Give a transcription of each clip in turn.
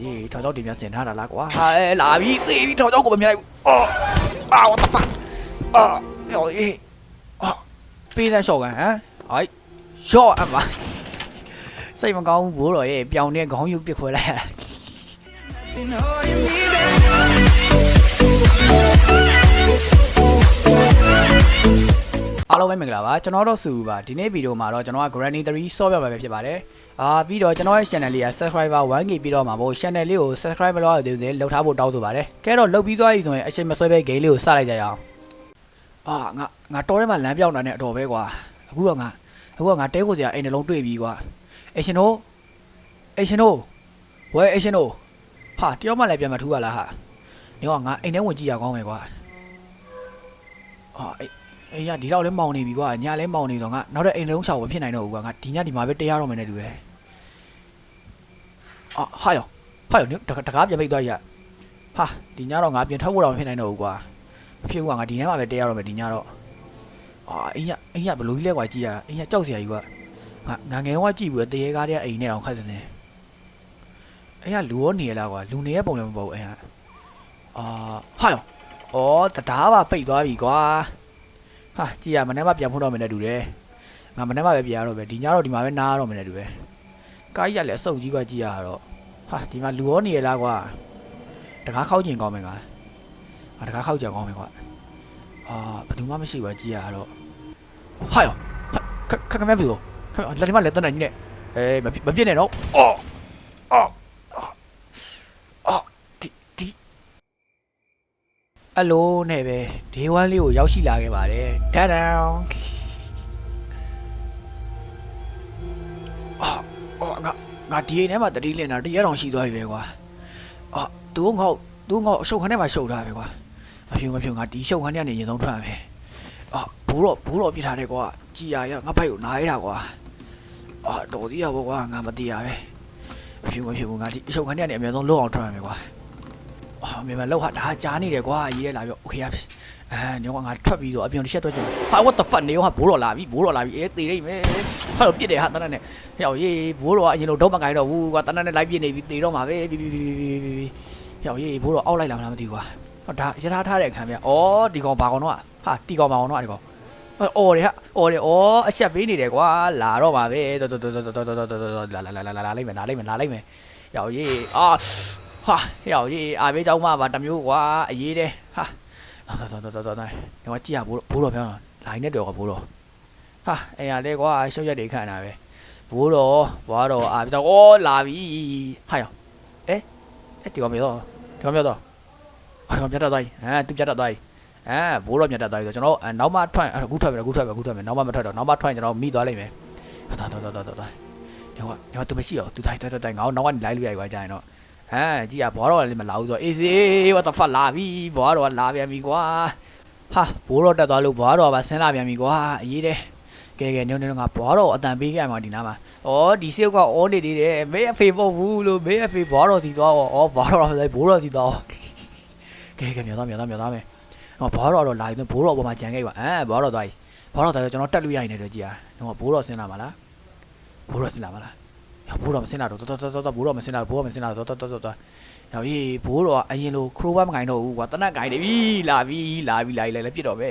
အေးထောင်ချောက်တင်ပြန်ဆင်ထားတာလားကွာဟာအဲလာပြီသေပြီထောင်ချောက်ကိုမမြင်လိုက်ဘူးအော်အာ what the fuck အာဟောအေးအာပေးတဲ့ရှော့ကန်ဟမ်အိုက်ရှော့အမစိတ်မကောင်းဘူးဘိုးတော်ရဲ့ပြောင်တဲ့ခေါင်းယူပစ်ခွဲလိုက်ရတာ အားလုံးပဲမင်္ဂလာပါကျွန်တော်တော့စူပါဒီနေ့ဗီဒီယိုမှာတော့ကျွန်တော်က Granny 3 solve ရမှာပဲဖြစ်ပါတယ်အာပြီးတော့ကျွန်တော်ရဲ့ channel လေးက subscriber 1k ပြီးတော့မှာပေါ့ channel လေးကို subscribe မလုပ်ရသေးသေးလှုပ်ထားဖို့တောင်းဆိုပါတယ်ကဲတော့လှုပ်ပြီးသွားပြီဆိုရင်အချိန်မဆွဲပဲ game လေးကိုစလိုက်ကြရအောင်အာငါငါတော်ထဲမှာလမ်းပြောင်းတာနဲ့အတော်ပဲကွာအခုကငါအခုကငါတဲကိုစရာအိမ်နှလုံးတွေ့ပြီကွာအရှင်တို့အရှင်တို့ဝဲအရှင်တို့ဟာတယောက်မှလည်းပြန်မထူရလားဟာနေကငါအိမ်ထဲဝင်ကြည့်ရကောင်းမယ်ကွာအာအေး အေးရဒီတော့လဲမောင်နေပြီကွာညာလဲမောင်နေတော့ငါနောက်တဲ့အိမ်လုံးချောင်မဖြစ်နိုင်တော့ဘူးကွာငါဒီညဒီမှာပဲတရားတော့မယ်နဲ့တူတယ်အာဟာယောဟာယောတကားပြန်ပိတ်သွားရဟာဒီညတော့ငါပြင်ထုတ်ဖို့တော့မဖြစ်နိုင်တော့ဘူးကွာမဖြစ်ဘူးကွာငါဒီညမှာပဲတရားတော့မယ်ဒီညတော့အာအိမ်ရအိမ်ရဘလို့ကြီးလဲကွာကြည့်ရအိမ်ရကြောက်စရာကြီးကွာငါငါငယ်တော့ကြည့်ဘူးတရေကားတဲ့အိမ်နဲ့တော့ခက်စနေအိမ်ရလူရောနေရလားကွာလူနေရဲ့ပုံလည်းမပေါ့ဘူးအိမ်ကအာဟာယောဩတရားပါပိတ်သွားပြီကွာ ဟာကြည်ရမနေ့မှပြန်ဖို့တော့မယ်နဲ့တူတယ်ငါမနေ့မှပဲပြန်ရတော့ပဲဒီညတော့ဒီမှာပဲနားရတော့မယ်နဲ့တူတယ်ကားကြီးကလည်းအဆုပ်ကြီးကကြည်ရတော့ဟာဒီမှာလူရောနေရလားကွာတကားခောက်ကျင်ကောင်းမယ်ကွာဟာတကားခောက်ကြကောင်းမယ်ကွာအာဘယ်သူမှမရှိဘူးကြည်ရတော့ဟာယောခက်ခက်ခမဲဘူးခက်လက်ထမလက်တန်းနိုင်နေအေးမမပြစ်နဲ့တော့အော်အော်အော်ဒီဒီ အလိုနဲ့ပဲဒေးဝမ်လေးကိုရောက်ရှိလာခဲ့ပါတယ်ဒန်ဒန်အော်အော်ငါငါဒီအိမ်ထဲမှာတတိလင်တာတရက်တောင်ရှိသွားပြီပဲကွာအော်သူငေါ့သူငေါ့အရှုပ်ခန်းထဲမှာရှုပ်ထားပဲကွာမဖြူမဖြူငါဒီရှုပ်ခန်းထဲကနေရင်ဆုံးထွက်ရမယ်အော်ဘူးတော့ဘူးတော့ပြစ်ထားတယ်ကွာကြည်ရရငါဘိုက်ကိုနားရတာကွာအော်တော်သေးရပါကွာငါမသေးရပဲမဖြူမဖြူငါဒီအရှုပ်ခန်းထဲကနေအမြဲဆုံးလွတ်အောင်ထွက်ရမယ်ကွာ အာမြန်မာလောက်ဟာဒါကြားနေတယ်ကွာရေးရလာပြောโอเคရပြီအဲနေကငါထွက်ပြီးတော့အပြုံတစ်ချက်တော့ကျင်ဟာ what the fuck နေကဘိုးတော်လာပြီဘိုးတော်လာပြီအဲတေးနေမယ်ဟာတော့ပြစ်တယ်ဟာတနက်နဲ့ဟဲ့ရေးဘိုးတော်ကအရင်လိုတော့မကိုင်းတော့ဘူးကွာတနက်နဲ့လိုက်ပြစ်နေပြီတေးတော့မှာပဲပြီပြီပြီပြီပြီဟဲ့ရေးဘိုးတော်အောက်လိုက်လာမလားမသိဘူးကွာဟောဒါရထားထားတဲ့အခန်းဗျဩဒီကောင်ဘာကောင်တော့ဟာဒီကောင်ဘာကောင်တော့ဒီကောင်အော်တယ်ဟာအော်တယ်ဩအချက်ပေးနေတယ်ကွာလာတော့မှာပဲတော်တော်တော်တော်တော်တော်တော်လာလာလာလာလာလိုက်မယ်လာလိုက်မယ်လာလိုက်မယ်ဟဲ့ရေးအာ ဟာဟဲ့အောင်ကြီးအာဘေးเจ้าမပါတမျိုးကွာအရေးတယ်ဟာတော်တော်တော်တော်တော်ဒီမှာကြည့်ရဘိုးဘိုးတော်ပြောတော့လိုင်းနဲ့တော်ကဘိုးတော်ဟာအဲ့ရလေကွာရှုပ်ရက်တွေခံတာပဲဘိုးတော်ဘွားတော်အာဘေးเจ้าအော်လာပြီဟာရောအဲအဲ့ဒီကောင်မြေတော့ဒီကောင်မြေတော့အာကောင်မြတ်တတ်သွားပြီဟမ်သူမြတ်တတ်သွားပြီအဲဘိုးတော်မြတ်တတ်သွားပြီဆိုကျွန်တော်နောက်မှထွက်အခုထွက်ပြီအခုထွက်ပြီအခုထွက်ပြီနောက်မှမထွက်တော့နောက်မှထွက်ရင်ကျွန်တော်မိသွားလိမ့်မယ်တော်တော်တော်တော်တော်ဒီကောင်ဒီကောင်သူမရှိအောင်သူတိုင်းတိုင်းတိုင်းငါ့နောက်ကနေလိုက်လို့ရပြီကွာကြာရင်တော့ ဟမ်ကြည်ရဘွားတော်လည်းမလာဘူးဆိုတော့အေးစေး what the fuck လာပြီဘွားတော်ကလာပြန်ပြီကွာဟာဘိုးတော်တက်သွားလို့ဘွားတော်ကဆင်းလာပြန်ပြီကွာအရေးတယ်ကဲကဲနေနေငါဘွားတော်အတန်ပေးခဲ့မှာဒီနားမှာဩဒီစေုပ်ကအောနေသေးတယ်မေးအဖေပေါ့ဘူးလို့မေးအဖေဘွားတော်စီသွားဩဘွားတော်လည်းဘိုးတော်စီသွားကဲကဲမြော်သားမြော်သားမြော်သားမယ်ဟောဘွားတော်တော့လာပြီဘိုးတော်ပေါ်မှာကြံခဲ့ပါအဲဘွားတော်သွားပြီဘွားတော်သွားကျွန်တော်တက်လို့ရရင်လည်းကြည်ရဟောဘိုးတော်ဆင်းလာမှာလားဘိုးတော်ဆင်းလာမှာလားဟော ဘိုးတော်မဆင်းလာတော့တော်တော်တော်တော်ဘိုးတော်မဆင်းလာဘိုးတော်မဆင်းလာတော့တော်တော်တော်တော်။ရောက်ရေးဘိုးတော်ကအရင်လိုခရိုးဘမငိုင်းတော့ဘူးကွာတနက်ငိုင်းနေပြီလာပြီလာပြီလာပြီလာပြစ်တော့ပဲ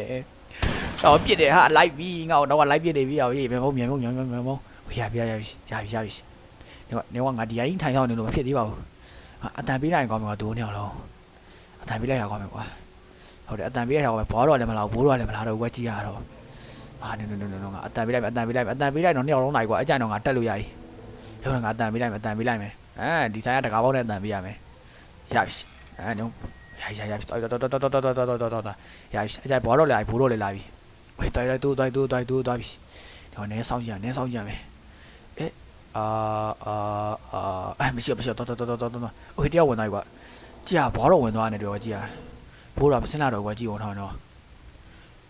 ။တော့ပြစ်တယ်ဟာလိုက်ပြီငါတော့လိုက်ပြစ်နေပြီရောက်ရေးမြန်မုံမြန်မုံမြန်မုံမြန်မုံရပြီရပြီရပြီရပြီ။နေကနေကငါဒီအိမ်ထိုင်ဆောင်နေလို့မဖြစ်သေးပါဘူး။အတန်ပေးလိုက်ရင်ကောင်းမှာဒိုးနေအောင်လုံး။အတန်ပေးလိုက်တာကောင်းမှာကွာ။ဟုတ်တယ်အတန်ပေးလိုက်တာကောင်းမှာဘောတော့လည်းမလာဘူးဘိုးတော်လည်းမလာတော့ဘူးကွာကြည့်ရတော့။အာနင်နင်နင်ငါအတန်ပေးလိုက်အတန်ပေးလိုက်အတန်ပေးလိုက်တော့နှစ်ယောက်လုံးနိုင်ကွာအကြိုင်တော့ငါတက်လို့ရ ရောက်တော့ငါအတန်ပေးလိုက်မယ်အတန်ပေးလိုက်မယ်အဲဒီဆိုင်ကတကားပေါက်နဲ့အတန်ပေးရမယ်ရပြီအဲညုံရရရတော်တော်တော်တော်တော်တော်တော်တော်တော်တော်ရပြီအကြိုက်ဘောတော့လာပြီဘိုးတော့လည်းလာပြီဝေးတော်တော်တူတော်တူတော်တူတော်ပြီတော့နည်းဆောင်ကြနည်းဆောင်ကြမယ်အဲအာအာအာအဲမရှိမရှိတော်တော်တော်တော်တော်တော်ဟိုတရားဝင်သွားပြီကွာကြည်ကဘောတော့ဝင်သွားတယ်တော်ကြည်ကဘိုးတော်မစင်လာတော့ကွာကြည်ဝင်သွားတော့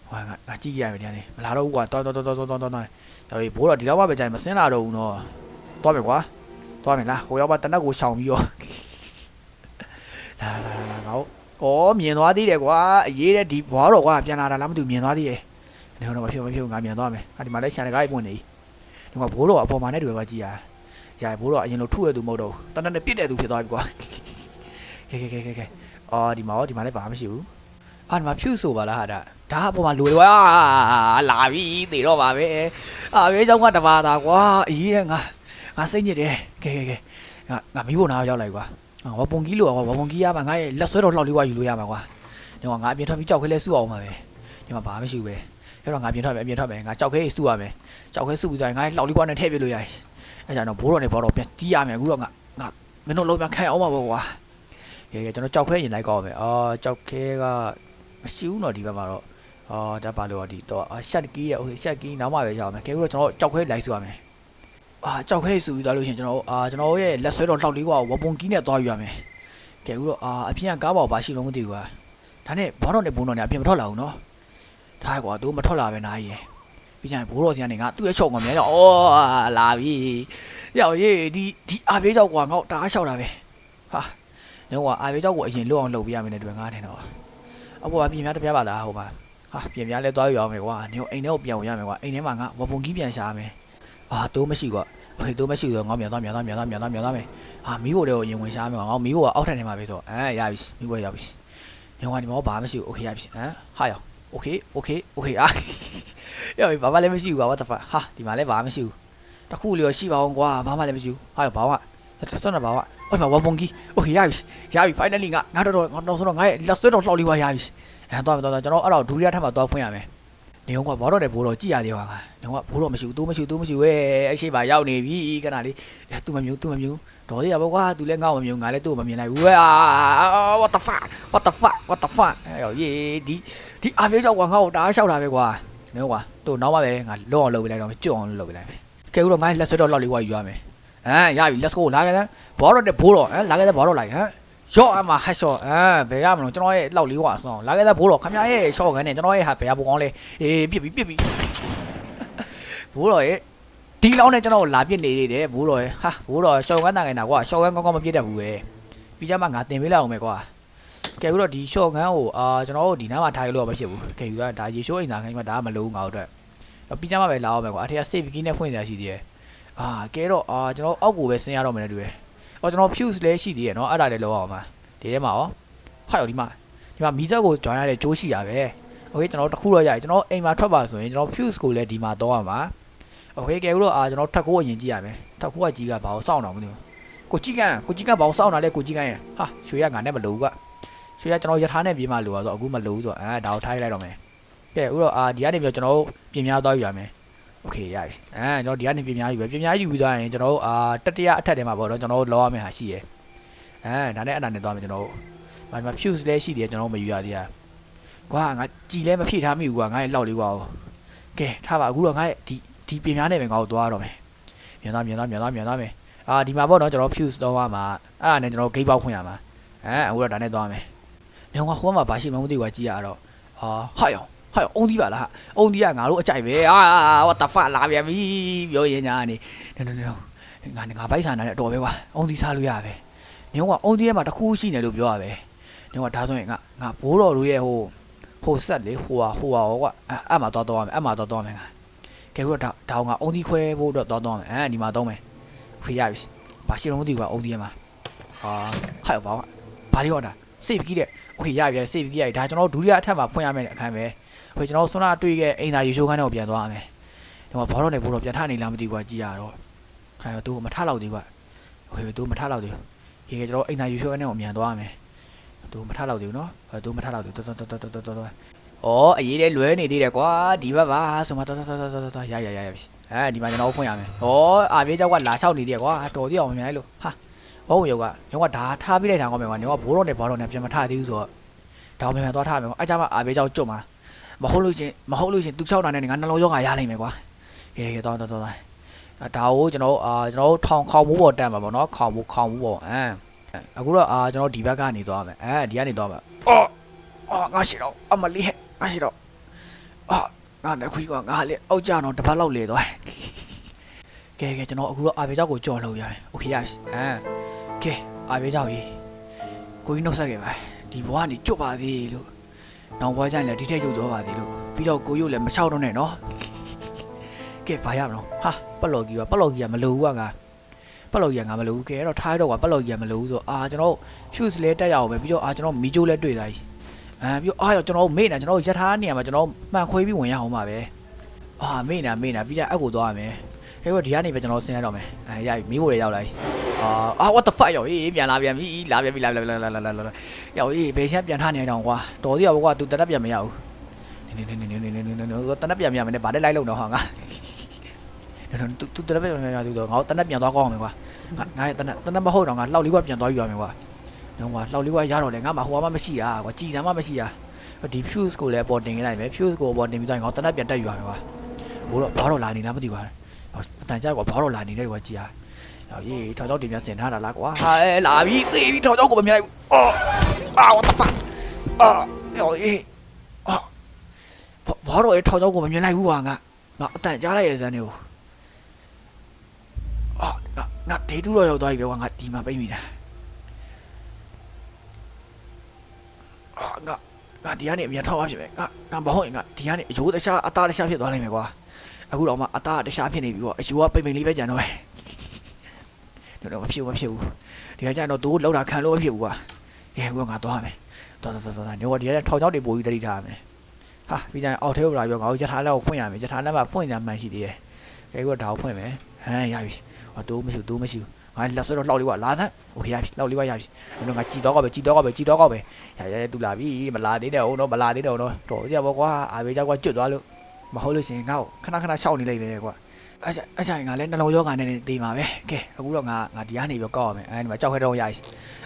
ဟာငါကြည့်ရမယ်တရားနေမလာတော့ဘူးကွာတော်တော်တော်တော်တော်တော်တော်တော်တော်ဘိုးတော်ဒီလောက်မှပဲကြာမစင်လာတော့ဘူးနော် သွားမယ်ကွာသွားမယ်လားဟိုရောက်ပါတနက်ကိုဆောင်ပြီးတော့လာလာလာငါ့ဩမြင်သွားသေးတယ်ကွာအေးတဲ့ဒီဘွားတော်ကွာပြန်လာတာလားမသိဘူးမြင်သွားသေးတယ်နေတော့မဖြစ်မဖြစ်ငါမြင်သွားမယ်အဲဒီမှာလည်းရှန်တကားကြီးပွင့်နေဒီကဘိုးတော်အပေါ်မှာနဲ့တွေ့ပါကြည်ရရဘိုးတော်အရင်လိုထုရသူမဟုတ်တော့တနက်နဲ့ပြစ်တဲ့သူဖြစ်သွားပြီကွာခဲခဲခဲခဲခဲအော်ဒီမှာရောဒီမှာလည်းဘာမှမရှိဘူးအာဒီမှာဖြူဆိုပါလားဟာဒါဒါအပေါ်မှာလူတွေဝါလာပြီတေတော့ပါပဲအာဘေးကြောင့်ကတပါတာကွာအေးတဲ့ငါ ငါစိတ်ညစ်တယ်ကဲကဲကဲငါငါမိဖို့နာရောက်လိုက်ကွာဝပုံကြီးလို့ကွာဝပုံကြီးရမှာငါရဲ့လက်ဆွဲတော်လှောက်လေးကွာယူလို့ရမှာကွာဒီမှာငါအပြင်ထွက်ပြီးကြောက်ခဲလဲစုအောင်ပါပဲဒီမှာဘာမှမရှိဘူးပဲအဲ့တော့ငါပြင်ထွက်မယ်အပြင်ထွက်မယ်ငါကြောက်ခဲစုရမယ်ကြောက်ခဲစုပြီးတော့ငါလှောက်လေးကွာနဲ့ထည့်ပြလို့ရတယ်အဲ့ကြောင့်တော့ဘိုးတော်နဲ့ဘောတော်ပြန်တီးရမယ်အခုတော့ငါငါမင်းတို့လုံးပြန်ခံအောင်ပါဘောကွာကဲကဲကျွန်တော်ကြောက်ခဲရင်လိုက်ကောင်းမယ်အော်ကြောက်ခဲကမရှိဘူးတော့ဒီဘက်မှာတော့အော်ဒါပါလို့ဒီတော့ရှက်ကီးရโอเคရှက်ကီးနောက်မှပဲရောက်မယ်ကဲအခုတော့ကျွန်တော်ကြောက်ခဲလိုက်စုရမယ် အာကြောက်ခဲစုပြီးသွားလို့ရှိရင်ကျွန်တော်အာကျွန်တော်ရဲ့လက်ဆွဲတော်လှောက်လေးကွာဝပုံကြီးနဲ့သွားယူရမယ်ကဲအခုတော့အာအပြင်ကကားပေါ်ပါရှိလို့မသိဘူးကွာဒါနဲ့ဘောတော်နဲ့ဘုံတော်နဲ့အပြင်မထွက်လာဘူးနော်ဒါကွာသူမထွက်လာပဲနားကြီးရယ်ပြီးကြရင်ဘိုးတော်စီကနေငါသူ့ရဲ့ချော့ကောင်များကြောင့်အော်လာပြီရောက်ရေးဒီဒီအာဘေးကြောက်ကွာငါ့ကိုတအားလျှောက်တာပဲဟာတော့ကွာအာဘေးကြောက်ကိုအရင်လွတ်အောင်လုပ်ပြရမယ်နဲ့တွေ့ငါထင်တော့အပေါ်ကပြင်များတစ်ပြားပါလားဟိုမှာဟာပြင်များလဲသွားယူအောင်မယ်ကွာနေအိမ်ထဲကိုပြန်ဝင်ရမယ်ကွာအိမ်ထဲမှာငါဝပုံကြီးပြန်ရှာရမယ် အာတိုးမရှိကွာโอเคတိုးမရှိဆိုတော့ငါပြန်သွားပြန်သွားပြန်သွားပြန်သွားပြန်သွားမယ်ဟာမီးဖို့တွေကိုအရင်ဝင်ရှာရမယ်ကွာငါမီးဖို့ကအောက်ထပ်ထဲမှာပဲဆိုအဲရပြီမီးဖို့ရပြီနေကွာဒီမှာဘာမှမရှိဘူးโอเคရပြီဟမ်ဟာရောโอเคโอเคโอเคအာရောဘာမှလည်းမရှိဘူးကွာ what the fuck ဟာဒီမှာလည်းဘာမှမရှိဘူးတခုလေးရှိပါအောင်ကွာဘာမှလည်းမရှိဘူးဟာရောဘာမှဆက်နေပါကွာအော်မှာဝပုံကြီးโอเคရပြီရပြီ finally ငါငါတော့ငါတော့ဆိုတော့ငါရဲ့လက်ဆွဲတော့လှောက်လေးပါရပြီအဲတော့တော့ကျွန်တော်အဲ့တော့ဒုတိယထပ်မှာသွားဖွင့်ရမယ် နေအောင်ကဘောတော့တယ်ဘိုးတော့ကြည်ရသေးပါကနေအောင်ကဘိုးတော့မရှိဘူးသူမရှိဘူးသူမရှိဘူးအဲအရှိပါရောက်နေပြီခဏလေးအဲသူမမြူသူမမြူတော်သေးရပါကွာသူလည်းငါ့မမြူငါလည်းသူ့မမြင်လိုက်ဘူးအာ what the fuck what the fuck what the fuck အဲရောရေးဒီဒီအဖေးကြောက်ကွာငါ့ကိုတအားလျှောက်တာပဲကွာနေကွာသူ့နောက်မှပဲငါလွတ်အောင်လုပ်ပြလိုက်တော့ကျွတ်အောင်လုပ်ပြလိုက်မယ်ကဲဦးတော့ငါလက်ဆွဲတော့လောက်လေးကွာယူရမယ်ဟမ်ရပြီ let's go လာခဲ့တယ်ဘောတော့တဲ့ဘိုးတော့ဟမ်လာခဲ့တဲ့ဘောတော့လိုက်ဟမ် ရော့အမဟက်ရှော့အဲဘယ်ရမလို့ကျွန်တော်ရဲ့လောက်လေးကွာအဆောင်လာခဲ့တဲ့ဘိုးတော့ခမရဲ့ရှော့ကန်နဲ့ကျွန်တော်ရဲ့ဟာဘယ်ရပူကောင်းလဲအေးပြစ်ပြီပြစ်ပြီဘိုးတော့ရဲ့ဒီလောင်းနဲ့ကျွန်တော်လာပြစ်နေသေးတယ်ဘိုးတော်ရဲ့ဟာဘိုးတော်ရှော့ကန်တာကန်တာကွာရှော့ကန်ကောင်းကောင်းမပြစ်တတ်ဘူးပဲပြီးကြမှာငါတင်ပေးလိုက်အောင်ပဲကွာကဲဦးတော့ဒီရှော့ကန်ကိုအာကျွန်တော်တို့ဒီနားမှာထားရလို့မဖြစ်ဘူးကဲဦးကဒါရေရှိုးအိမ်သာခိုင်းမှာဒါကမလုံးငါတို့အတွက်ပြီးကြမှာပဲလာအောင်ပဲကွာအထက်က save key နဲ့ဖွင့်နေရရှိသေးတယ်အာကဲတော့အာကျွန်တော်အောက်ကိုပဲဆင်းရတော့မယ်တူတယ် အော်ကျွန်တော် fuse လည်းရှိသေးရနော်အဲ့ဒါလည်းလောက်အောင်ပါဒီထဲမှာရောဟာရောဒီမှာဒီမှာမီးစက်ကို join ရတဲ့ကြိုးရှိတာပဲโอเคကျွန်တော်တခုတော့ရပြီကျွန်တော်အိမ်မှာထွက်ပါဆိုရင်ကျွန်တော် fuse ကိုလည်းဒီမှာတော့ရမှာโอเคကဲဦးတော့အာကျွန်တော်ထက်ခိုးအရင်ကြည့်ရမယ်ထက်ခိုးကကြီးကဘာကိုစောင့်တော့မသိဘူးကိုကြီးကန်ကိုကြီးကန်ဘာကိုစောင့်တာလဲကိုကြီးကန်ရဟာရွှေရငါနဲ့မလို့ကရွှေရကျွန်တော်ယထာနဲ့ပြေးမှလို့ဆိုအခုမလို့ဆိုတော့အဲဒါကိုထားလိုက်တော့မယ်ကဲဦးတော့အာဒီကနေပြီးကျွန်တော်ပြင်များသွားယူရမယ် โอเคရပြီအဲကျွန်တော်ဒီကနေပြင်များယူပဲပြင်များယူပြီးသွားရင်ကျွန်တော်အာတတိယအထက်ထဲမှာပေါ့နော်ကျွန်တော်လောရမယ့်ဟာရှိရယ်အဲဒါနဲ့အဲ့ဒါနဲ့သွားမယ်ကျွန်တော်ဘာမှ fuse လဲရှိတယ်ကျွန်တော်မယူရသေးဘူးကွာငါကြည်လဲမဖြည့်ထားမိဘူးကွာငါရဲ့လောက်လေးကွာကဲထားပါအခုတော့ငါရဲ့ဒီဒီပြင်များနဲ့ပဲငါ့ကိုသွားရတော့မယ်မြန်သားမြန်သားမြန်သားမြန်သားမယ်အာဒီမှာပေါ့နော်ကျွန်တော် fuse တော့မှာအဲ့ဒါနဲ့ကျွန်တော် gate ပေါက်ဖွင့်ရမှာအဲအခုတော့ဒါနဲ့သွားမယ်နေကဟိုမှာဘာရှိမှမသိဘူးကွာကြည်ရတော့ဟာဟာယော ဟာအုံးဒီပါလားအုံးဒီကငါတို့အကြိုက်ပဲအာဝတ်တဖလာပြန်ပြီပြောရင်ညာနေနော်နော်ငါငါပိုက်ဆံတာနဲ့တော်ပဲကွာအုံးဒီစားလို့ရပဲညောကအုံးဒီထဲမှာတစ်ခုရှိနေလို့ပြောရပဲညောကဒါဆိုရင်ငါငါဘိုးတော်တို့ရဲ့ဟိုဟိုဆက်လေဟိုဟာဟိုဟာကွာအဲ့မှာတော့တော့ရမယ်အဲ့မှာတော့တော့မယ်ငါကဲခုတော့ဒါအောင်ကအုံးဒီခွဲဖို့အတွက်တော့တော့မယ်အဲ့ဒီမှာတော့မယ်ခွေရပြီဘာရှိတော့မသိဘူးကွာအုံးဒီထဲမှာဟာဟဲ့ဘာဘာလို့ဟောတာစေပကြီးတဲ့ခွေရပြီစေပကြီးရဒါကျွန်တော်ဒုတိယအထက်မှာဖွင့်ရမယ်အခန်းပဲ ဟိုကျွန်တော်ဆွမ်းနာတွေ့ခဲ့အိမ်သာရေရှိုးခန်းထဲကိုပြန်သွားရမယ်ဒီမှာဘောတော့နေဘောတော့ပြန်ထနေလားမသိဘူးကွာကြည်ရတော့ခါတော့သူမထတော့သေးကွာဟိုသူမထတော့သေးခေခေကျွန်တော်အိမ်သာရေရှိုးခန်းထဲကိုမြန်သွားရမယ်သူမထတော့သေးဘူးနော်သူမထတော့သေးတော်တော်တော်တော်တော်တော်အော်အရေးတဲ့လွဲနေသေးတယ်ကွာဒီဘက်ပါဆိုမှတော်တော်တော်တော်တော်ရရရရပြီအဲဒီမှာကျွန်တော်ဖွင့်ရမယ်ဩအာပြေးကြောက်ကလာလျှောက်နေသေးတယ်ကွာတော်သေးအောင်မမြင်လိုက်လို့ဟာဟုတ်ရောကညောကဒါထားပြလိုက်တာကောင်းမယ်ကွာညောကဘိုးတော်နဲ့ဘောတော်နဲ့ပြန်မထသေးဘူးဆိုတော့ဒါမှမြန်သွားထားမယ်ကွာအဲကြမှာအာပြေးကြောက်ကျွတ်မှာ မဟုတ်လို့ရှင်မဟုတ်လို့ရှင်သူ6တာနဲ့ငါနှလုံးရောဂါရနိုင်မယ်ကွာကဲကဲတော့တော့တော့ဒါကိုကျွန်တော်အာကျွန်တော်ထောင်ခေါင်မှုပေါ်တက်မှာပေါ့နော်ခေါင်မှုခေါင်မှုပေါ်အမ်အခုတော့အာကျွန်တော်ဒီဘက်ကနေသွားမယ်အဲဒီကနေသွားမယ်အော်အော်ငါရှိတော့အမလေးငါရှိတော့အာငါနဲ့ခွေးကငါလေအောက်ကြတော့တစ်ပတ်လောက်လေသွားကဲကဲကျွန်တော်အခုတော့အာဘေကြောက်ကိုကြော်လို့ရတယ်โอเคရပြီအမ်ကဲအာဘေကြောက်ကြီးကိုကြီးနှုတ်ဆက်ခဲ့ပါဒီဘွားကနေကျွတ်ပါသေးလို့ နောင်ဘွားကြရင်လည်းဒီထက်ရုပ်ကြောပါသေးလို့ပြီးတော့ကိုရုပ်လည်းမချောက်တော့နဲ့နော်ကဲဘာရမလို့ဟာပက်လော်ကြီးကပက်လော်ကြီးကမလိုဘူးကငါပတ်လို့ရငါမလို့ကဲအဲ့တော့ထားရတော့ကွာပတ်လို့ရမလို့ဆိုအာကျွန်တော် shoes လေးတက်ရအောင်ပဲပြီးတော့အာကျွန်တော်မီဂျိုးလေးတွေ့သွားပြီအဲပြီးတော့အာရောကျွန်တော်မေ့နေကျွန်တော်ရက်ထားနေရမှာကျွန်တော်မှန်ခွေးပြီးဝင်ရအောင်ပါပဲအာမေ့နေမေ့နေပြီးတော့အကူသွားရမယ် ခဲကိုဒီကနေပဲကျွန်တော်ဆင်းလိုက်တော့မယ်အဲရပြီမီးမိုးတွေရောက်လာပြီအာအာ what the fuck ရောက်ပြီပြန်လာပြန်ပြီလာပြန်ပြီလာပြန်လာလာလာလာရောက်ပြီဘယ်ချက်ပြန်ထနေတောင်ကွာတော်စီရဘောကွာ तू တနက်ပြန်မရဘူးနေနေနေနေနေနေနေတနက်ပြန်မရမယ်နဲ့ဗာတဲ့လိုက်လုံတော့ဟာငါနော် तू တနက်ပြန်မရဘူးတော့ငါတနက်ပြန်သွားကောင်းအောင်မယ်ကွာငါတနက်တနက်မဟုတ်တော့ငါလောက်လေးကွာပြန်သွားယူရမယ်ကွာနော်ကွာလောက်လေးကွာရတော့လေငါမှဟိုကမှမရှိတာကွာကြည်စမ်းမှမရှိတာဒီ fuse ကိုလည်းပေါ်တင်ခဲ့လိုက်မယ် fuse ကိုပေါ်တင်ပြီးတော့ငါတနက်ပြန်တက်ယူရမယ်ကွာဘိုးတော့ဘာတော့လာနေလားမသိပါဘူး အတန်ကြာကွာဘာတော့လာနေတယ်ကွာကြည်ဟာဟောရေးထောက်ချောက်တင်ပြန်စင်ထားတာလားကွာဟာအဲလာပြီသေပြီထောက်ချောက်ကိုမမြင်လိုက်ဘူးအော်အာ what the fuck အာဟောရေးအာဘာတော့ထောက်ချောက်ကိုမမြင်လိုက်ဘူးကွာငါငါအတန်ကြားလိုက်ရဲ့စမ်းနေကိုအာငါငါဒေတူတော့ရောက်သွားပြီပဲကွာငါဒီမှာပိတ်မိတာအာငါငါဒီကနေအမြန်ထောက်ပါဖြစ်ပဲငါငါမဟုတ်ရင်ငါဒီကနေအယိုးတခြားအသားတခြားဖြစ်သွားနိုင်မယ်ကွာ အခုတော့မှအသားတခြားဖြစ်နေပြီကွာအယိုးကပိတ်ပိတ်လေးပဲကြံတော့ပဲတော့တော့မဖြစ်ဘူးမဖြစ်ဘူးဒီကကျတော့သူလောက်တာခံလို့မဖြစ်ဘူးကွာကဲကွာငါသွားမယ်တော်တော်တော်တော်နေတော့ဒီကထောက်ချောက်တွေပို့ပြီးတတိထားရမယ်ဟာပြီးကြရင်အောက်ထဲကိုလာပြီးငါတို့ရထားလက်ကိုဖွင့်ရမယ်ရထားလက်မှာဖွင့်ကြမှန်ရှိသေးတယ်ကဲကွာဒါကိုဖွင့်မယ်ဟမ်ရပြီ ဟောတိုးမရှိဘူးတိုးမရှိဘူးငါလက်ဆွဲတော့လှောက်လေးကလာသန်းโอเคရပြီလှောက်လေးကရပြီအဲ့တော့ငါကြည်တော့ကပဲကြည်တော့ကပဲကြည်တော့ကပဲရရရတူလာပြီမလာသေးတယ်ဟုတ်တော့မလာသေးတယ်ဟုတ်တော့တော်ကြပါကွာအာဘေးကြောက်ကကျွတ်သွားလို့ မဟုတ်လို့ရှိရင်ငါ့ကိုခဏခဏရှောက်နေလိုက်ပဲကွာအဲ့အဲ့ဆိုင်ငါလည်းနှလုံးယောဂါနဲ့နေသေးပါပဲကဲအခုတော့ငါငါဒီကနေပြီးကောက်ရမယ်အဲ့ဒီမှာကြောက်ခဲတော့ရိုက်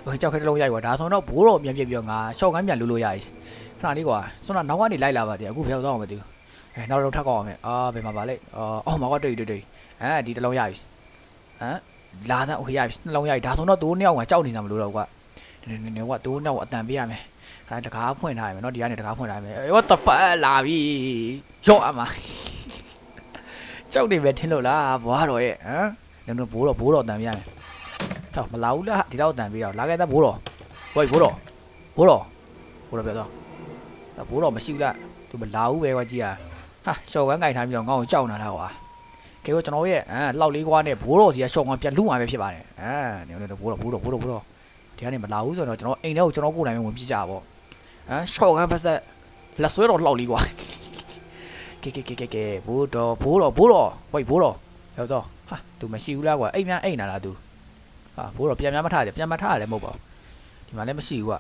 ဟိုကြောက်ခဲတော့ရိုက်ကွာဒါဆိုတော့ဘိုးတော်ပြန်ပြစ်ပြီးတော့ငါရှော့ကန်းပြန်လူလို့ရိုက်ခဏလေးကွာဆိုတော့နောက်ကနေလိုက်လာပါတည်းအခုဘယ်ရောက်တော့မှမသိဘူးအဲနောက်တော့ထပ်ကောက်ရမယ်အာဘယ်မှာပါလဲအော်မကောက်တွေ့တွေ့တွေ့အဲဒီတလုံးရိုက်ဟမ်လာစမ်းဟိုရိုက်နှလုံးရိုက်ဒါဆိုတော့သူတို့နှစ်ယောက်မှာကြောက်နေစမ်းမလို့တော့ကွာနေနေကွာသူတို့နှစ်ယောက်အတန်ပေးရမယ် ဒါတကားဖွင့်ထားရမယ်နော်ဒီကနေတကားဖွင့်ထားရမယ် what the fuck လာပြီရော့အမကြောက်နေပဲထင်လို့လားဘွားတော်ရဲ့ဟမ်ကျွန်တော်ဘိုးတော်ဘိုးတော်တန်ပြရမယ်ဟောမလာဘူးလားဒီတော့တန်ပြီးတော့လာခဲ့တဲ့ဘိုးတော်ဟိုဘိုးတော်ဘိုးတော်ဘိုးတော်ပြောတော့ဘိုးတော်မရှိဘူးလားသူမလာဘူးပဲကွာကြည်ဟာဟာရှော့ကန်းကင်ထားပြီးတော့ငေါ့ကိုကြောက်နေလားကွာကဲတော့ကျွန်တော်ရဲ့အဲလောက်လေးကွာနဲ့ဘိုးတော်စီကရှော့ကန်းပြန်လူမှာပဲဖြစ်ပါတယ်အဲညို့တော့ဘိုးတော်ဘိုးတော်ဘိုးတော်ဘိုးတော်ဒီကနေမလာဘူးဆိုတော့ကျွန်တော်အိမ်ထဲကိုကျွန်တော်ကိုယ်တိုင်ပဲဝင်ပြစ်ကြပါဗော ပေါ့အဲရှော့ကန်ပါစက်လက်ဆွဲတော်လောက်လေးကွာကဲကဲကဲကဲကဲဘိုးတော်ဘိုးတော်ဘိုးတော်ဝိုက်ဘိုးတော်ရောက်တော့ဟာသူမရှိဘူးလားကွာအိမ်များအိမ်နာလားသူဟာဘိုးတော်ပြန်များမထားတယ်ပြန်မထားတယ်မဟုတ်ပါဘူးဒီမှာလည်းမရှိဘူးကွာ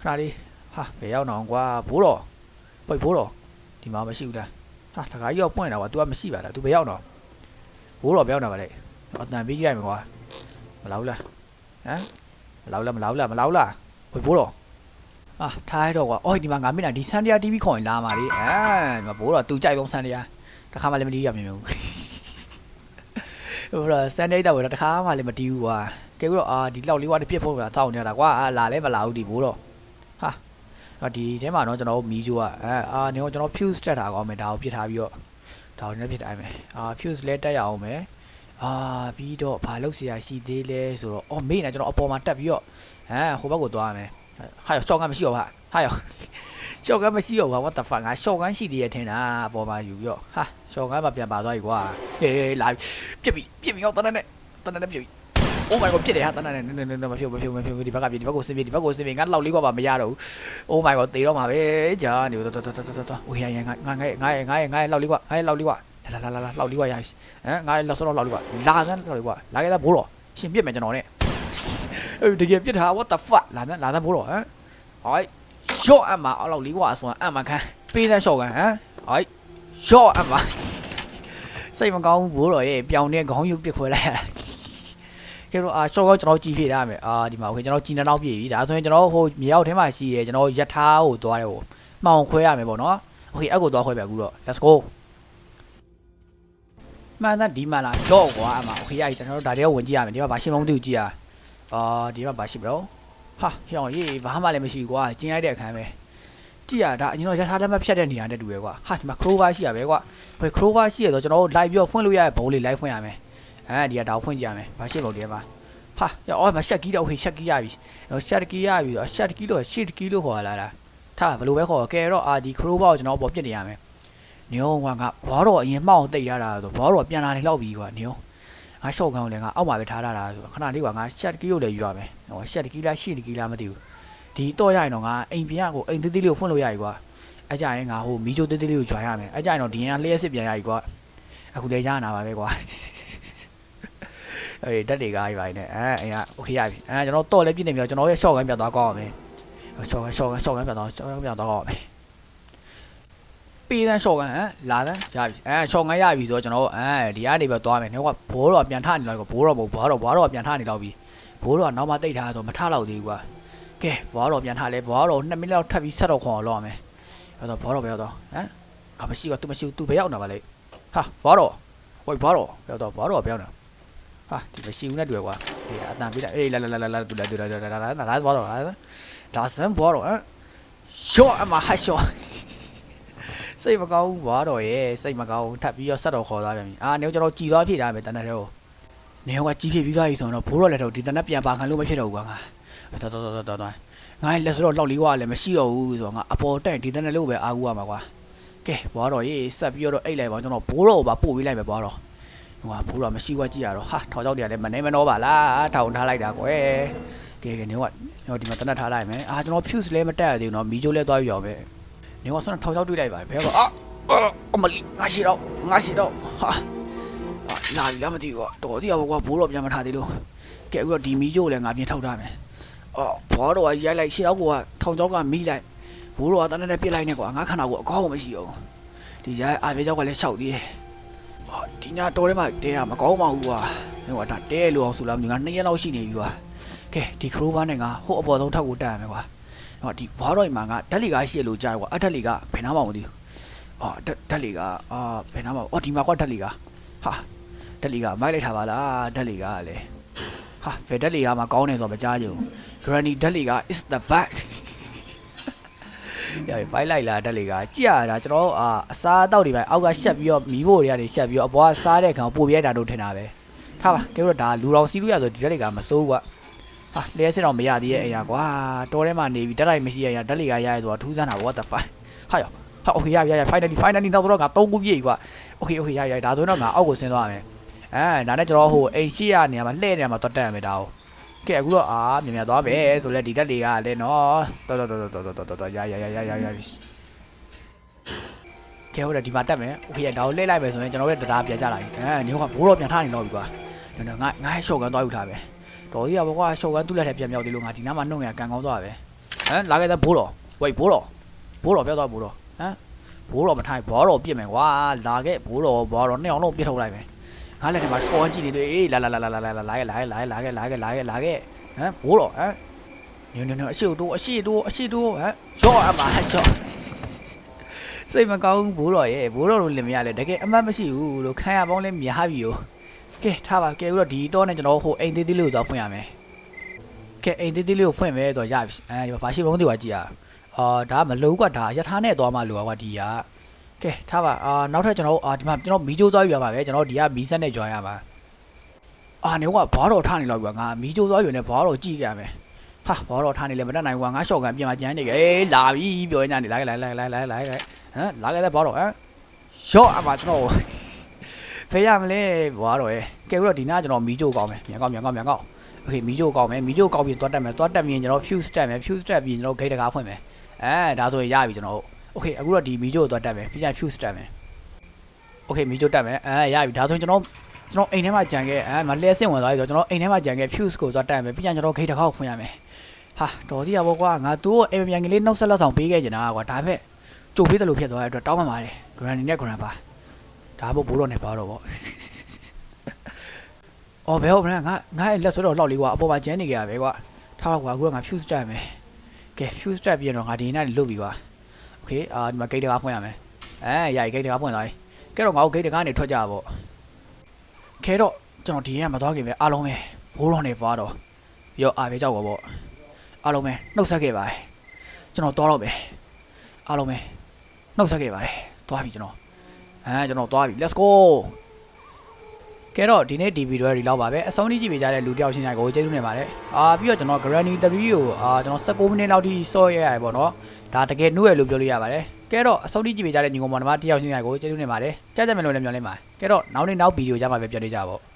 ခဏလေးဟာဘယ်ရောက်တော့ကွာဘိုးတော်ဝိုက်ဘိုးတော်ဒီမှာမရှိဘူးလားဟာတခါကြီးရောက်ပွင့်တာကွာ तू ကမရှိပါလား तू ဘယ်ရောက်တော့ဘိုးတော်ပြောင်းတာပါလေအတန်ပေးကြည့်လိုက်မယ်ကွာမလာဘူးလားဟမ်မလာဘူးလားမလာဘူးလားမလာဘူးလားဘိုးဘိုးတော် အာထားရတော့ကွာအော်ဒီမှာငါမင်းလားဒီဆန်တရား TV ခေါ်ရင်လာမှာလေအဲဒီမှာဘိုးတော်သူကြိုက်ပုံဆန်တရားတခါမှလည်းမတီးရမြင်ဘူးဟိုတော့ဆန်တရားတော့တခါမှလည်းမတီးဘူးကွာကဲပြီးတော့အာဒီလောက်လေးကွာတစ်ပြစ်ဖို့ကတောင်းနေတာကွာအာလာလဲမလာဘူးဒီဘိုးတော်ဟာအော်ဒီထဲမှာတော့ကျွန်တော်မီးကြိုးကအဲအာနေတော့ကျွန်တော် fuse တက်တာကောင်းမယ်ဒါကိုပြစ်ထားပြီးတော့ ဒါကိုလည်းဖြစ်တိုင်းမယ်အာ fuse လဲတက်ရအောင်မယ်အာပြီးတော့ဘာလုပ်เสียရှိသေးလဲဆိုတော့အော်မေ့နေကျွန်တော်အပေါ်မှာတက်ပြီးတော့ဟမ်ဟိုဘက်ကိုသွားရမယ် ဟာရောရှော့ကမရှိတော့ဟာဟာရောရှော့ကမရှိတော့ဘာ what the fuck ငါရှော့ကရှိသေးရထင်တာအပေါ်မှာယူပြီးတော့ဟာရှော့ကမှာပြန်ပါသွားပြီကွာဟေးလာပြစ်ပြီပြစ်ပြီတော့တန်းနဲ့တန်းနဲ့ပြစ်ပြီ Oh my god ပြစ်တယ်ဟာတန်းနဲ့နည်းနည်းနည်းမဖြုတ်မဖြုတ်မဖြုတ်ဒီဘက်ကပြစ်ဒီဘက်ကိုစင်ပြဒီဘက်ကိုစင်ပြငါလောက်လေးကွာပါမရတော့ဘူး Oh my god တေတော့မှာပဲကြာနေတော့တော်တော်တော်တော်တော်ဝေးရရငါငါငါငါငါငါလောက်လေးကွာငါလောက်လေးကွာလာလာလာလာလောက်လေးကွာရဟမ်ငါလက်စောတော့လောက်လေးကွာလာစမ်းလောက်လေးကွာလာခဲ့သားဘိုးတော်ရှင်ပြစ်မယ်ကျွန်တော်နဲ့အေး တကယ်ပြစ်တာ what the fuck လာစမ်းလာစမ်းဘိုးတော်ဟမ်ဟိုက်ရှော့အမအောက်လောက်လေးကွာအစွမ်းအမခံပေးစမ်းရှော့ကန်ဟမ်ဟိုက်ရှော့အမစိတ်မကောင်းဘူးဘိုးတော်ရဲ့ပြောင်းနေခေါင်းယူပစ်ခွဲလိုက်ရတာကဲတော့အာရှော့ကောကျွန်တော်ကြည့်ပြရမယ်အာဒီမှာโอเคကျွန်တော်ကြည်နှောင်းပြည့်ပြီဒါဆိုရင်ကျွန်တော်ဟိုမြေအောက်ထဲမှာရှိရဲကျွန်တော်ယထာကိုသွားတယ်ဟိုမှောင်ခွဲရမယ်ပေါ့နော်โอเคအဲ့ကိုသွားခွဲပြအခုတော့ let's go မှန်သားဒီမှလားတော့ကွာအမโอเคရပြီကျွန်တော်တို့ဒါတည်းဝင်ကြည့်ရမယ်ဒီမှာဘာရှင်းမုံတူကြည့်ရ အာဒီမှာဘာရှိဘရောဟာဟောင်းရေးဘာမှလည်းမရှိကွာကျင်းလိုက်တဲ့အခန်းပဲကြည့်ရဒါအရင်တော့ယထာလက်မဖြတ်တဲ့နေရာနဲ့တူပဲကွာဟာဒီမှာ crover ရှိရပဲကွာဘယ် crover ရှိရတော့ကျွန်တော်တို့ live ပြောဖွင့်လို့ရတဲ့ဘုံလေး live ဖွင့်ရမယ်အဲဒီကဒါကိုဖွင့်ကြည့်ရမယ်ဘာရှင်းမုံဒီမှာဟာအော်မရှက်ကီးတော့ဟိရှက်ကီးရပြီရှက်ကီးရပြီရှက်ကီးတော့ရှစ်ကီးလို့ခေါ်လာတာထားဘယ်လိုပဲခေါ်ကဲတော့အာဒီ crover ကိုကျွန်တော်ပေါ်ပြစ်နေရမယ်နေုံကငါဘွားတော်အရင်မှောက်အောင်တိတ်ရတာဆိုဘွားတော်ပြန်လာနေလောက်ပြီကွာနေုံငါ ရှော့ကောင်လည်းငါအောက်မှာပဲထားထားတာဆိုခဏလေးကငါရှက်တကီကိုလည်းယူရမယ်ဟိုရှက်တကီလားရှီတကီလားမသိဘူးဒီတော့ရရင်တော့ငါအိမ်ပြန်ကိုအိမ်သေးသေးလေးကိုဖွင့်လို့ရပြီကွာအဲကြရင်ငါဟိုမီချိုသေးသေးလေးကိုဂျွာရမယ်အဲကြရင်တော့ဒီရင်ကလျှက်စစ်ပြန်ရပြီကွာအခုလည်းရနာပါပဲကွာအေးတက်တွေကကြီးပါနေအဲအိမ်ကโอเคရပြီအဲကျွန်တော်တော့လည်းပြည့်နေပြီကျွန်တော်ရဲ့ရှော့ကန်ပြတ်သွားကောင်းအောင်မယ်ရှော့ကန်ရှော့ကန်ရှော့ကန်ပြတ်သွားရှော့ကန်ပြတ်သွားကောင်းအောင်မယ် ပေးတဲ့ရှော့ကန်ဟမ်လာတဲ့ရပြီအဲရှော့ကန်ရပြီဆိုတော့ကျွန်တော်တို့အဲဒီကနေပဲသွားမယ်။နောက်ကဘိုးတော့ပြန်ထနေလောက်ကဘိုးတော့မဟုတ်ဘွားတော့ဘွားတော့ပြန်ထနေလောက်ပြီ။ဘိုးတော့နောက်မှတိတ်ထားဆိုမထလောက်သေးဘူးကွာ။ကဲဘွားတော့ပြန်ထလဲဘွားတော့2မိနစ်လောက်ထပ်ပြီးဆက်တော့ခေါ်လောက်ရမယ်။အဲ့တော့ဘွားတော့ပဲရောက်တော့ဟမ်အမရှိကသူမရှိသူပဲရောက်နေပါလေ။ဟာဘွားတော့ဝိုက်ဘွားတော့ရောက်တော့ဘွားတော့ပြောင်းနေ။ဟာဒီမရှိဘူးနဲ့တွေ့ကွာ။ဒီအတန်ပြလိုက်အေးလာလာလာလာတူလာတူလာလာလာလာလာဘွားတော့လာစမ်းဘွားတော့ဟမ်ရှော့အမဟာရှော့ စိတ်မကောင်းဘူးဘွားတော်ရဲ့စိတ်မကောင်းဘူးထပ်ပြီးတော့ဆက်တော်ခေါ်သွားပြန်ပြီအာနေကျွန်တော်ကြည်သွားဖြည့်ထားမယ်တနက်တော့နေကကြီးဖြည့်ပြီးသွားပြီဆိုတော့ဘိုးတော်လက်တော့ဒီတနက်ပြန်ပါခံလို့မဖြစ်တော့ဘူးကွာငါတော်တော်တော်တော်တော်ငါလက်စတော့လောက်လေးကွာလည်းမရှိတော့ဘူးဆိုတော့ငါအပေါ်တက်ဒီတနက်လို့ပဲအားကိုးရမှာကွာကဲဘွားတော်ရေးဆက်ပြီးတော့အိတ်လိုက်ပါကျွန်တော်ဘိုးတော်ကိုပါပို့ပေးလိုက်မယ်ဘွားတော်ဟိုကဘိုးတော်မရှိကွာကြည့်ရတော့ဟာထောင်ချောက်တည်းလည်းမနေမနှောပါလားထောင်ထားလိုက်တာကွယ်ကဲကဲနေကဒီမှာတနက်ထားလိုက်မယ်အာကျွန်တော် fuse လည်းမတက်ရသေးဘူးเนาะမီဂျိုလည်းသွားပြီးရောပဲ နေကဆန်းထောင်ချောက်တွေ့လိုက်ပါဘယ်ကအာအမလီငါရှိတော့ငါရှိတော့ဟာလာပြီလားမသိဘူးကွာတော်သေးရပါကွာဘိုးတော်ပြန်မထားသေးလို့ကဲအခုတော့ဒီမီးကြိုးလည်းငါပြင်ထုတ်ထားမယ်အော်ဘွားတော်ကရိုက်လိုက်ရှေ့တော့ကထောင်ချောက်ကမီးလိုက်ဘိုးတော်ကတန်းနဲ့ပြစ်လိုက်နေကွာငါခန္ဓာကိုအကောင်းမရှိအောင်ဒီရိုက်အာပြေချောက်ကလည်းရှောက်သေးတယ်ဟောဒီညာတော်ထဲမှာတဲရမကောင်းပါဘူးကွာဟိုကဒါတဲလို့အောင်ဆိုလားမသိငါနှစ်ရက်လောက်ရှိနေပြီကွာကဲဒီခရိုးဘာနဲ့ငါဟိုအပေါ်ဆုံးထပ်ကိုတက်ရမယ်ကွာ ဟောဒီဘွားတော်မှာငါဓာတ်လီကားရှိရလို့ကြားကွာအဓာတ်လီကဘယ်နာမှမသိဘူးအော်ဓာတ်ဓာတ်လီကအာဘယ်နာမှာအော်ဒီမှာကွာဓာတ်လီကဟာဓာတ်လီကမိုက်လိုက်တာပါလားဓာတ်လီကလည်းဟာဘယ်ဓာတ်လီကမှကောင်းနေဆိုတော့မကြားကြဘူး Granny ဓာတ်လီက is the back ရပြီဖိုက်လိုက်လားဓာတ်လီကကြည့်ရတာကျွန်တော်အာအစားအသောက်တွေပဲအောက်ကရှက်ပြီးတော့မီးဖို့တွေကနေရှက်ပြီးတော့အပေါ်ကစားတဲ့ခံပို့ပြဲတာတို့ထင်တာပဲထားပါကဲတော့ဒါလူတော်စီးလို့ရဆိုဒီဓာတ်လီကမစိုးကွာ ဟာလဲစစ်တော့မရသေးရဲ့အရာကွာတော်ထဲမှာနေပြီးဓာတ်လိုက်မရှိရရဓာတ်လီကရရဲဆိုတော့ထူးဆန်းတာ what the fuck ဟာယော ဟာโอเคရရရ finally finally နောက်တော့ငါ3ခုပြည့်ပြီကွာโอเคโอเคရရဒါဆိုတော့ငါအောက်ကိုဆင်းသွားရမယ်အဲဒါနဲ့ကျွန်တော်ဟိုအိမ်ရှိရနေရာမှာလှည့်နေရာမှာတွတ်တက်ရမယ်ဒါကိုကဲအခုတော့အာမြန်မြန်သွားပဲဆိုလဲဒီတက်တွေကလည်းနော်တော်တော်တော်တော်တော်တော်တော်ရရရရရရကဲဟုတ်တယ်ဒီမှာတက်မယ်โอเคဒါကိုလှည့်လိုက်မယ်ဆိုရင်ကျွန်တော်ရဲ့တရားပြန်ကြလာပြီအဲနေကဘိုးတော့ပြန်ထားနေတော့ပြီကွာနော်နော်ငါငါရှော့ကန်သွားယူထားပဲ တော်ကြီးอ่ะဘောကွာရှော့ဝမ်းသူ့လက်ထဲပြန်မြောက်သေးလို့ငါဒီနားမှာနှုတ်ငါကန်ကောင်းသွားပဲဟမ်လာခဲ့တဲ့ဘိုးတော်ဝိတ်ဘိုးတော်ဘိုးတော်ပြောက်သွားဘိုးတော်ဟမ်ဘိုးတော်မထိုင်ဘွားတော်ပြစ်မယ်ကွာလာခဲ့ဘိုးတော်ဘွားတော်နှစ်အောင်လုံးပြစ်ထုတ်လိုက်မယ်ငါလက်ထဲမှာရှော့ဝမ်းကြည့်နေတွေ့အေးလာလာလာလာလာလာလာခဲ့လာခဲ့လာခဲ့လာခဲ့လာခဲ့လာခဲ့ဟမ်ဘိုးတော်ဟမ်ညွန်းညွန်းအရှိတိုးအရှိတိုးအရှိတိုးဟမ်ရော့အမရော့စိတ်မကောင်းဘူးဘိုးတော်ရဲ့ဘိုးတော်လိုလင်မရလဲတကယ်အမှတ်မရှိဘူးလို့ခံရပေါင်းလဲများပြီ ਉਹ ကဲထားပါကဲဦးတော့ဒီတော့နဲ့ကျွန်တော်ဟိုအိမ်သေးသေးလေးကိုသွားဖွင့်ရမယ်ကဲအိမ်သေးသေးလေးကိုဖွင့်မယ်တော့ရပြီအဲဒီမှာဘာရှိဘုံတွေပါကြည့်ရအောင်အာဒါမလုံးကွာဒါယထာနဲ့သွားမှလို့ကွာဒီကကဲထားပါအာနောက်ထပ်ကျွန်တော်တို့အာဒီမှာကျွန်တော်မီးကြိုးသွားယူရပါပဲကျွန်တော်ဒီကမီးဆက်နဲ့ကြွားရပါအာနေကဘာတော်ထားနေလောက်ပြီကွာငါမီးကြိုးသွားယူနေဘာတော်ကြည့်ကြရမယ်ဟာဘာတော်ထားနေလဲမတတ်နိုင်ဘူးကွာငါရှော့ကန်ပြင်มาကျန်းနေကြအေးလာပြီပြောနေနေလာခဲ့လာလာလာလာလာဟမ်လာခဲ့တဲ့ဘာတော်ဟမ်ရော့အမကျွန်တော် ဖေးရမလဲဘာတော်ရဲ့ကဲဦးတော့ဒီနားကျွန်တော်မီးကြိုးကောင်းမယ်မြန်ကောင်းမြန်ကောင်းမြန်ကောင်းโอเคမီးကြိုးကောင်းမယ်မီးကြိုးကောင်းပြီးသွားတက်မယ်သွားတက်ပြီးရင်ကျွန်တော် fuse တက်မယ် fuse တက်ပြီးကျွန်တော်ဂိတ်တကားဖွင့်မယ်အဲဒါဆိုရင်ရပြီကျွန်တော် โอเคအခုတော့ဒီမီဂျိုသွားတက်မယ်ပြီးရင် fuse တက်မယ်โอเคမီဂျိုတက်မယ်အဲရပြီဒါဆိုရင်ကျွန်တော်ကျွန်တော်အိမ်ထဲမှာကြံခဲ့အဲမလဲစင့်ဝင်သွားပြီဆိုတော့ကျွန်တော်အိမ်ထဲမှာကြံခဲ့ fuse ကိုသွားတက်မယ်ပြီးရင်ကျွန်တော်ဂိတ်တစ်ခေါက်ဖွင့်ရမယ်ဟာတော်သေးရပါကွာငါသူ့ကိုအိမ်ပြန်ကလေးနှုတ်ဆက်လက်ဆောင်ပေးခဲ့ကြတာကွာဒါပေမဲ့ကြိုပေးတယ်လို့ဖြစ်သွားတဲ့အတွက်တောင်းပန်ပါတယ် granny နဲ့ grandpa ဒါမှမဟုတ်ဘိုးတော်နဲ့ပါတော့ဗောအော်ဘယ်ဟုတ်မလဲငါငါလက်ဆိုတော့လောက်လေးကွာအပေါ်မှာကျန်းနေကြရပဲကွာထားတော့ကွာအခုကငါ fuse တက်မယ်ကဲ fuse တက်ပြီးတော့ငါဒီနေ့လွတ်ပြီကွာ โอเคအာဒီမှာဂိတ်တကားဖွင့်ရမယ်အဲရပြီဂိတ်တကားဖွင့်သွားပြီကဲတော့ငါတို့ဂိတ်တကားနေထွက်ကြပါပေါ့ခဲတော့ကျွန်တော်ဒီရက်မသွားခင်ပဲအားလုံးပဲဘိုးတော်နေပွားတော့ရောအားပဲကြောက်ပါပေါ့အားလုံးပဲနှုတ်ဆက်ခဲ့ပါတယ်ကျွန်တော်သွားတော့မယ်အားလုံးပဲနှုတ်ဆက်ခဲ့ပါတယ်သွားပြီကျွန်တော် အဲကျွန်တော်သွားပြီ let's go ကဲတော့ဒီနေ့ဒီဗီဒီယိုဒီလောက်ပါပဲအဆုံးထိကြည့်ပေးကြတဲ့လူတယောက်ချင်းတိုင်းကိုကျေးဇူးတင်ပါတယ်အာပြီးတော့ကျွန်တော် Granny 3ကိုအာကျွန်တော်16မိနစ်လောက်ထိစော့ရရတယ်ပေါ့နော်ဒါတကယ်နှုတ်ရလို့ပြောလို့ရပါတယ်ကဲတော့အဆုံးထိကြည့်ပေးကြတဲ့ညီကောင်မောင်နှမတယောက်ချင်းတိုင်းကိုကျေးဇူးတင်ပါတယ်ကြားကြမယ်လို့လည်းမျှော်လင့်ပါတယ်ကဲတော့နောက်နေ့နောက်ဗီဒီယိုကြမှာပဲပြန်တွေ့ကြပါ